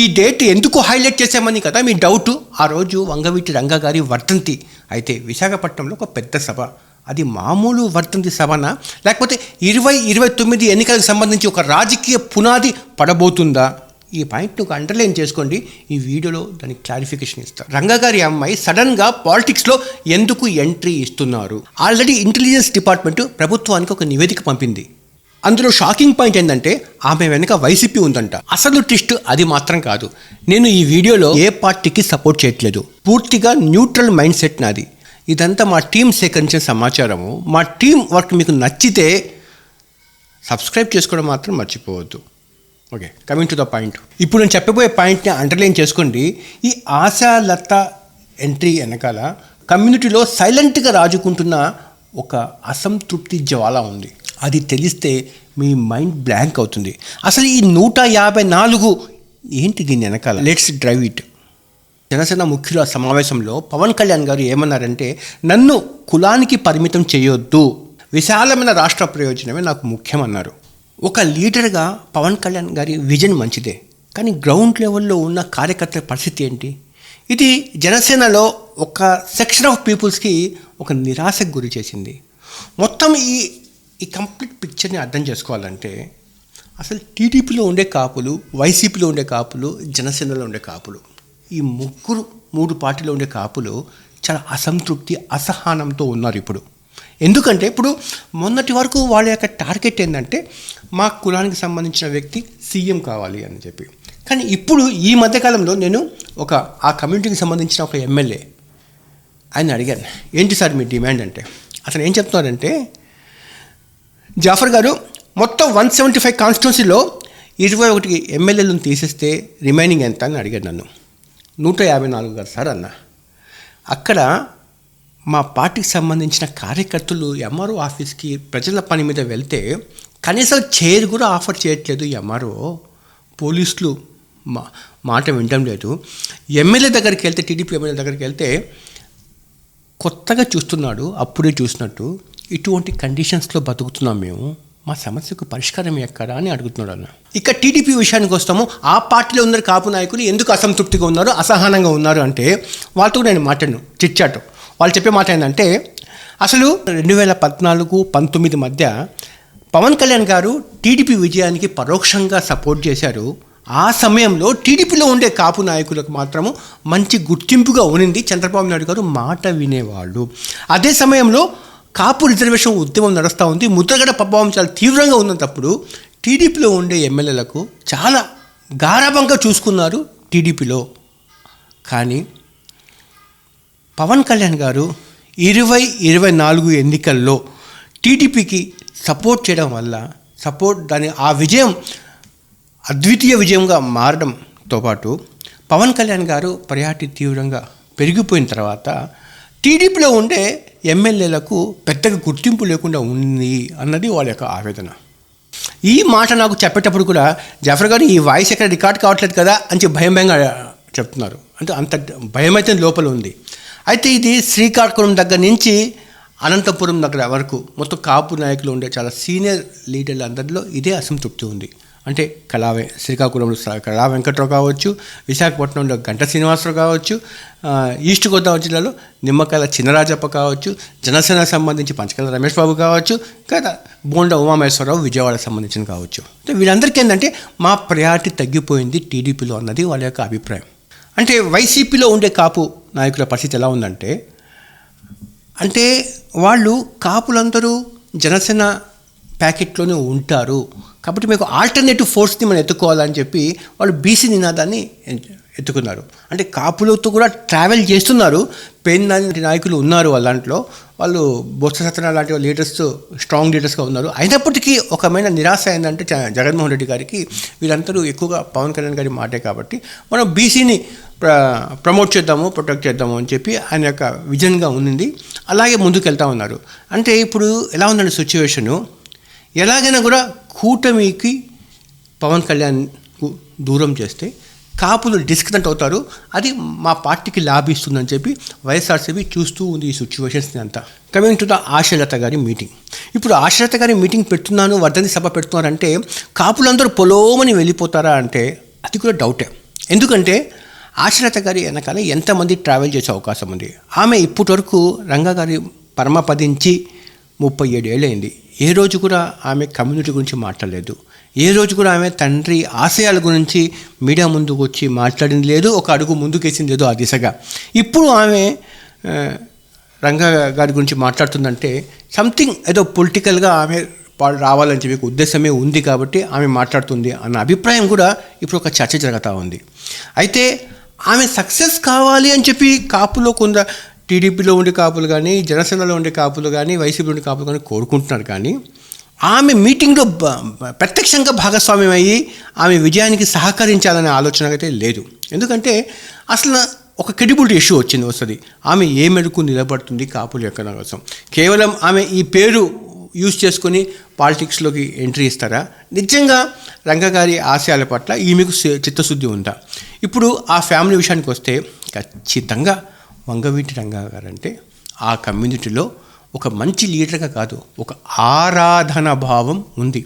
ఈ డేట్ ఎందుకు హైలైట్ చేశామని కదా మీ డౌట్ ఆ రోజు వంగవీటి రంగ గారి వర్ధంతి అయితే విశాఖపట్నంలో ఒక పెద్ద సభ. అది మామూలు వర్ధంతి సభనా? లేకపోతే ఇరవై ఇరవై తొమ్మిది ఎన్నికలకు సంబంధించి ఒక రాజకీయ పునాది పడబోతుందా? ఈ పాయింట్ను ఒక అండర్లైన్ చేసుకోండి. ఈ వీడియోలో దానికి క్లారిఫికేషన్ ఇస్తారు రంగగారి అమ్మాయి సడన్గా పాలిటిక్స్లో ఎందుకు ఎంట్రీ ఇస్తున్నారు? ఆల్రెడీ ఇంటెలిజెన్స్ డిపార్ట్మెంట్ ప్రభుత్వానికి ఒక నివేదిక పంపింది. అందులో షాకింగ్ పాయింట్ ఏంటంటే ఆమె వెనక వైసీపీ ఉందంట. అసలు ట్విస్ట్ అది మాత్రం కాదు. నేను ఈ వీడియోలో ఏ పార్టీకి సపోర్ట్ చేయట్లేదు. పూర్తిగా న్యూట్రల్ మైండ్ సెట్ నాది. ఇదంతా మా టీం సేకరించిన సమాచారము. మా టీం వర్క్ మీకు నచ్చితే సబ్స్క్రైబ్ చేసుకోవడం మాత్రం మర్చిపోవద్దు. Okay coming to the point ఇప్పుడు నేను చెప్పబోయే పాయింట్ని అండర్లైన్ చేసుకోండి. ఈ ఆశాలత ఎంట్రీ వెనకాల కమ్యూనిటీలో సైలెంట్గా రాజుకుంటున్న ఒక అసంతృప్తి జ్వాల ఉంది. అది తెలిస్తే మీ మైండ్ బ్లాంక్ అవుతుంది. అసలు ఈ నూట యాభై నాలుగు ఏంటి దీని వెనకాల? లెట్స్ డ్రైవ్ ఇట్ జనసేన ముఖ్యుల సమావేశంలో పవన్ కళ్యాణ్ గారు ఏమన్నారంటే నన్ను కులానికి పరిమితం చేయొద్దు విశాలమైన రాష్ట్ర ప్రయోజనమే నాకు ముఖ్యమన్నారు ఒక లీడర్గా పవన్ కళ్యాణ్ గారి విజన్ మంచిదే కానీ గ్రౌండ్ లెవెల్లో ఉన్న కార్యకర్తల పరిస్థితి ఏంటి? ఇది జనసేనలో ఒక సెక్షన్ ఆఫ్ పీపుల్స్కి ఒక నిరాశకు గురి చేసింది. మొత్తం ఈ ఈ కంప్లీట్ పిక్చర్ని అర్థం చేసుకోవాలంటే అసలు టీడీపీలో ఉండే కాపులు వైసీపీలో ఉండే కాపులు జనసేనలో ఉండే కాపులు ఈ ముగ్గురు మూడు పార్టీలో ఉండే కాపులు చాలా అసంతృప్తి అసహనంతో ఉన్నారు ఇప్పుడు. ఎందుకంటే ఇప్పుడు మొన్నటి వరకు వాళ్ళ యొక్క టార్గెట్ ఏంటంటే మా కులానికి సంబంధించిన వ్యక్తి సీఎం కావాలి అని చెప్పి. కానీ ఇప్పుడు ఈ మధ్యకాలంలో నేను ఒక ఆ కమ్యూనిటీకి సంబంధించిన ఒక ఎమ్మెల్యే ఆయన అడిగాను. ఏంటి సార్ మీ డిమాండ్ అంటే? అసలు ఏం చెప్తున్నారంటే జాఫర్ గారు మొత్తం వన్ సెవెంటీ ఫైవ్ కాన్స్టిట్యున్సీలో ఇరవై ఒకటి ఎమ్మెల్యేలను తీసేస్తే రిమైనింగ్ ఎంత అని అడిగాడు నన్ను. నూట యాభై నాలుగు గారు సార్ అన్న అక్కడ మా పార్టీకి సంబంధించిన కార్యకర్తలు ఎంఆర్ఓ ఆఫీస్కి ప్రజల పని మీద వెళ్తే కనీసం చైర్ కూడా ఆఫర్ చేయట్లేదు ఎంఆర్ఓ పోలీసులు మా మాట వినడం లేదు. ఎమ్మెల్యే దగ్గరికి వెళ్తే టీడీపీ ఎమ్మెల్యే దగ్గరికి వెళ్తే కొత్తగా చూస్తున్నాడు అప్పుడే చూసినట్టు. ఇటువంటి కండిషన్స్లో బతుకుతున్నాం మేము మా సమస్యకు పరిష్కారం ఎక్కడా అని అడుగుతున్నాడు అన్న. ఇక టీడీపీ విషయానికి వస్తాము ఆ పార్టీలో ఉన్న కాపు నాయకులు ఎందుకు అసంతృప్తిగా ఉన్నారు అసహనంగా ఉన్నారు అంటే వాళ్ళతో కూడా నేను మాట్లాడను చిచ్చాటు వాళ్ళు చెప్పే మాట ఏంటంటే అసలు రెండు వేల పద్నాలుగు పంతొమ్మిది మధ్య పవన్ కళ్యాణ్ గారు టీడీపీ విజయానికి పరోక్షంగా సపోర్ట్ చేశారు. ఆ సమయంలో టీడీపీలో ఉండే కాపు నాయకులకు మాత్రము మంచి గుర్తింపుగా ఉనింది చంద్రబాబు నాయుడు గారు మాట వినేవాళ్ళు. అదే సమయంలో కాపు రిజర్వేషన్ ఉద్యమం నడుస్తూ ఉంది. ముద్రగడ ప్రభావం చాలా తీవ్రంగా ఉన్నప్పుడు టీడీపీలో ఉండే ఎమ్మెల్యేలకు చాలా గారాభంగా చూసుకున్నారు టీడీపీలో. కానీ పవన్ కళ్యాణ్ గారు ఇరవై ఇరవై నాలుగు ఎన్నికల్లో టీడీపీకి సపోర్ట్ చేయడం వల్ల సపోర్ట్ దాని ఆ విజయం అద్వితీయ విజయంగా మారడంతో పాటు పవన్ కళ్యాణ్ గారు ప్రయాటి తీవ్రంగా పెరిగిపోయిన తర్వాత టీడీపీలో ఉండే ఎమ్మెల్యేలకు పెద్దగా గుర్తింపు లేకుండా ఉంది అన్నది వాళ్ళ యొక్క ఆవేదన. ఈ మాట నాకు చెప్పేటప్పుడు కూడా జఫర్ గారు ఈ వాయిస్ ఎక్కడ రికార్డ్ కావట్లేదు కదా అని చెప్పి భయం భయంగా చెప్తున్నారు. అంటే అంత భయం అయితే లోపల ఉంది. అయితే ఇది శ్రీకాకుళం దగ్గర నుంచి అనంతపురం దగ్గర వరకు మొత్తం కాపు నాయకులు ఉండే చాలా సీనియర్ లీడర్లందరిలో ఇదే అసంతృప్తి ఉంది. అంటే కళా శ్రీకాకుళంలో కళా వెంకట్రావు కావచ్చు విశాఖపట్నంలో గంట శ్రీనివాసరావు కావచ్చు ఈస్ట్ గోదావరి జిల్లాలో నిమ్మకాయల చిన్నరాజప్ప కావచ్చు జనసేన సంబంధించి పంచకల రమేష్ బాబు కావచ్చు కదా బోండ ఉమామేశ్వరరావు విజయవాడ సంబంధించిన కావచ్చు. అంటే వీళ్ళందరికీ ఏంటంటే మా ప్రయారిటీ తగ్గిపోయింది టీడీపీలో అన్నది వాళ్ళ యొక్క అభిప్రాయం. అంటే వైసీపీలో ఉండే కాపు నాయకుల పరిస్థితి ఎలా ఉందంటే అంటే వాళ్ళు కాపులందరూ జనసేన ప్యాకెట్లోనే ఉంటారు. కాబట్టి మీకు ఆల్టర్నేటివ్ ఫోర్స్ని మనం ఎత్తుకోవాలని చెప్పి వాళ్ళు బీసీ నినాదాన్ని ఎత్తుకున్నారు. అంటే కాపులతో కూడా ట్రావెల్ చేస్తున్నారు. పెయిన్ లాంటి నాయకులు ఉన్నారు వాళ్ళ దాంట్లో. వాళ్ళు బొత్స సత్యనారాయణ లాంటి లీడర్స్ స్ట్రాంగ్ లీడర్స్గా ఉన్నారు. అయినప్పటికీ ఒకమైన నిరాశ ఏంటంటే జగన్మోహన్ రెడ్డి గారికి వీరందరూ ఎక్కువగా పవన్ కళ్యాణ్ గారి మాటే కాబట్టి మనం బీసీని ప్ర ప్రమోట్ చేద్దాము ప్రొటెక్ట్ చేద్దాము అని చెప్పి ఆయన యొక్క విజన్గా ఉంది అలాగే ముందుకు వెళ్తా ఉన్నారు. అంటే ఇప్పుడు ఎలా ఉందండి సిచ్యువేషను ఎలాగైనా కూడా కూటమికి పవన్ కళ్యాణ్కు దూరం చేస్తే కాపులు డిస్కనెక్ట్ అవుతారు. అది మా పార్టీకి లాభిస్తుందని చెప్పి వైఎస్ఆర్సీపీ చూస్తూ ఉంది ఈ సిచ్యువేషన్స్ని అంతా. కమింగ్ టు ద ఆశలత గారి మీటింగ్ ఇప్పుడు ఆశలత గారి మీటింగ్ పెడుతున్నాను వర్ధంతి సభ పెడుతున్నారంటే కాపులందరూ పొలోమని వెళ్ళిపోతారా అంటే అది కూడా డౌటే ఎందుకంటే ఆశలత గారి వెనకాల ఎంతమంది ట్రావెల్ చేసే అవకాశం ఉంది. ఆమె ఇప్పటి వరకు రంగా గారి పరమపదించి ముప్పై ఏడు ఏళ్ళైంది ఏ రోజు కూడా ఆమె కమ్యూనిటీ గురించి మాట్లాడలేదు. ఏ రోజు కూడా ఆమె తండ్రి ఆశయాల గురించి మీడియా ముందుకు వచ్చి మాట్లాడింది లేదు ఒక అడుగు ముందుకేసింది లేదు ఆ దిశగా. ఇప్పుడు ఆమె ఆ, రంగా గారి గురించి మాట్లాడుతుందంటే సంథింగ్ ఏదో పొలిటికల్గా ఆమె పా- రావాలని చెప్పి ఉద్దేశమే ఉంది కాబట్టి ఆమె మాట్లాడుతుంది అన్న అభిప్రాయం కూడా ఇప్పుడు ఒక చర్చ జరుగుతూ ఉంది. అయితే ఆమె సక్సెస్ కావాలి అని చెప్పి కాపులో కొంత టీడీపీలో ఉండే కాపులు కానీ జనసేనలో ఉండే కాపులు కానీ వైసీపీలో ఉండే కాపులు కానీ కోరుకుంటున్నారు కానీ ఆమె మీటింగ్లో ప్రత్యక్షంగా భాగస్వామ్యం అయ్యి ఆమె విజయానికి సహకరించాలనే ఆలోచన అయితే లేదు. ఎందుకంటే అసలు ఒక క్రెడిబిలిటీ ఇష్యూ వచ్చింది వస్తుంది. ఆమె ఏ మెరుకు నిలబడుతుంది కాపుల యొక్క కోసం కేవలం ఆమె ఈ పేరు యూజ్ చేసుకొని పాలిటిక్స్లోకి ఎంట్రీ ఇస్తారా? నిజంగా రంగగారి ఆశయాల పట్ల ఈమెకు చిత్తశుద్ధి ఉందా? ఇప్పుడు ఆ ఫ్యామిలీ విషయానికి వస్తే ఖచ్చితంగా వంగవీటి రంగా గారు అంటే ఆ కమ్యూనిటీలో ఒక మంచి లీడర్గా కాదు ఒక ఆరాధన భావం ఉంది.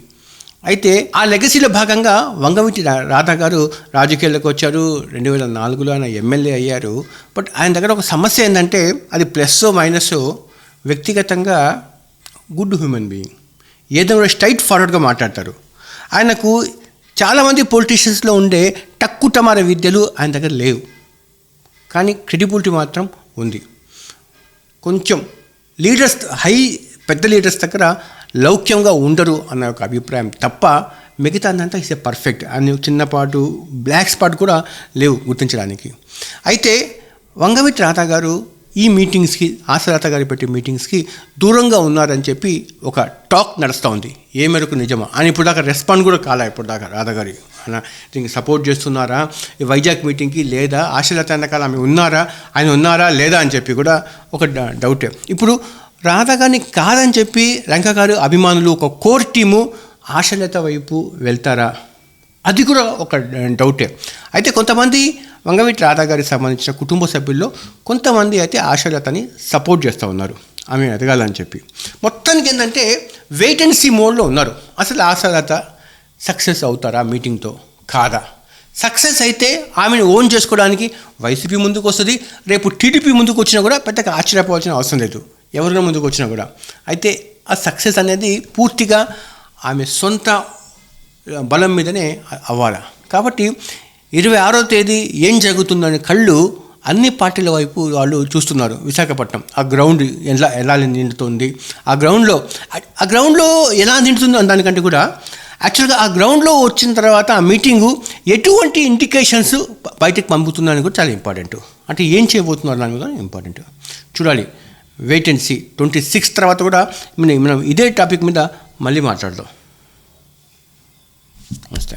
అయితే ఆ లెగసీలో భాగంగా వంగవీటి రా- రాధా గారు రాజకీయాల్లోకి వచ్చారు. రెండు వేల నాలుగులో ఆయన ఎమ్మెల్యే అయ్యారు. బట్ ఆయన దగ్గర ఒక సమస్య ఏంటంటే అది ప్లస్ మైనస్ వ్యక్తిగతంగా గుడ్ హ్యూమన్ బీయింగ్. ఏదైనా స్ట్రైట్ ఫార్వర్డ్గా మాట్లాడతారు. ఆయనకు చాలామంది పొలిటీషియన్స్లో ఉండే టక్కుటమార విద్యలు ఆయన దగ్గర లేవు. కానీ క్రెడిబిలిటీ మాత్రం ఉంది. కొంచెం లీడర్స్ హై పెద్ద లీడర్స్ దగ్గర లౌక్యంగా ఉండరు అన్న ఒక అభిప్రాయం తప్ప మిగతా అంతా ఇస్ ఏ పర్ఫెక్ట్. అని చిన్నపాటు బ్లాక్ స్పాట్ కూడా లేవు గుర్తించడానికి. అయితే వంగవీటి రాధా గారు ఈ మీటింగ్స్కి ఆశరాత గారు పెట్టే మీటింగ్స్కి దూరంగా ఉన్నారని చెప్పి ఒక టాక్ నడుస్తూ ఉంది. ఏ మేరకు నిజమా అని ఇప్పుడు దాకా రెస్పాండ్ కూడా కాలే ఇప్పుడు దాకా రాధా గారి దీనికి సపోర్ట్ చేస్తున్నారా? ఈ వైజాగ్ మీటింగ్కి లేదా ఆశలత వెనకాల ఆమె ఉన్నారా? ఆయన ఉన్నారా? లేదా అని చెప్పి కూడా ఒక డ- డౌటే ఇప్పుడు రాధా గారిని కాదని చెప్పి రంక గారు అభిమానులు ఒక కోర్ టీము ఆశలత వైపు వెళ్తారా? అది కూడా ఒక డౌటే అయితే కొంతమంది వంగవీటి రాధా గారికి సంబంధించిన కుటుంబ సభ్యుల్లో కొంతమంది అయితే ఆశలతని సపోర్ట్ చేస్తూ ఉన్నారు. ఆమె ఎదగాలని చెప్పి. మొత్తానికి ఏంటంటే వెయిట్ అండ్ సీ మోడ్లో ఉన్నారు. అసలు ఆశలత సక్సెస్ అవుతారా మీటింగ్తో? కాదా? సక్సెస్ అయితే ఆమెను ఓన్ చేసుకోవడానికి వైసీపీ ముందుకు వస్తుంది రేపు టీడీపీ ముందుకు వచ్చినా కూడా పెద్దగా ఆశ్చర్యపోవాల్సిన అవసరం లేదు. ఎవరైనా ముందుకు వచ్చినా కూడా. అయితే ఆ సక్సెస్ అనేది పూర్తిగా ఆమె సొంత బలం మీదనే అవ్వాలా? కాబట్టి ఇరవై ఆరో తేదీ ఏం జరుగుతుందనే కళ్ళు అన్ని పార్టీల వైపు వాళ్ళు చూస్తున్నారు. విశాఖపట్నం ఆ గ్రౌండ్ ఎలా ఎలా నిండుతుంది? ఆ గ్రౌండ్లో ఆ గ్రౌండ్లో ఎలా నిండుతుందో దానికంటే కూడా యాక్చువల్గా ఆ గ్రౌండ్లో వచ్చిన తర్వాత ఆ మీటింగు ఎటువంటి ఇండికేషన్స్ బయటకు పంపుతుందని కూడా చాలా ఇంపార్టెంట్ అంటే ఏం చేయబోతున్నారు దాని కూడా ఇంపార్టెంట్ చూడాలి. Wait and see twenty six తర్వాత కూడా మనం ఇదే టాపిక్ మీద మళ్ళీ మాట్లాడదాం. నమస్తే.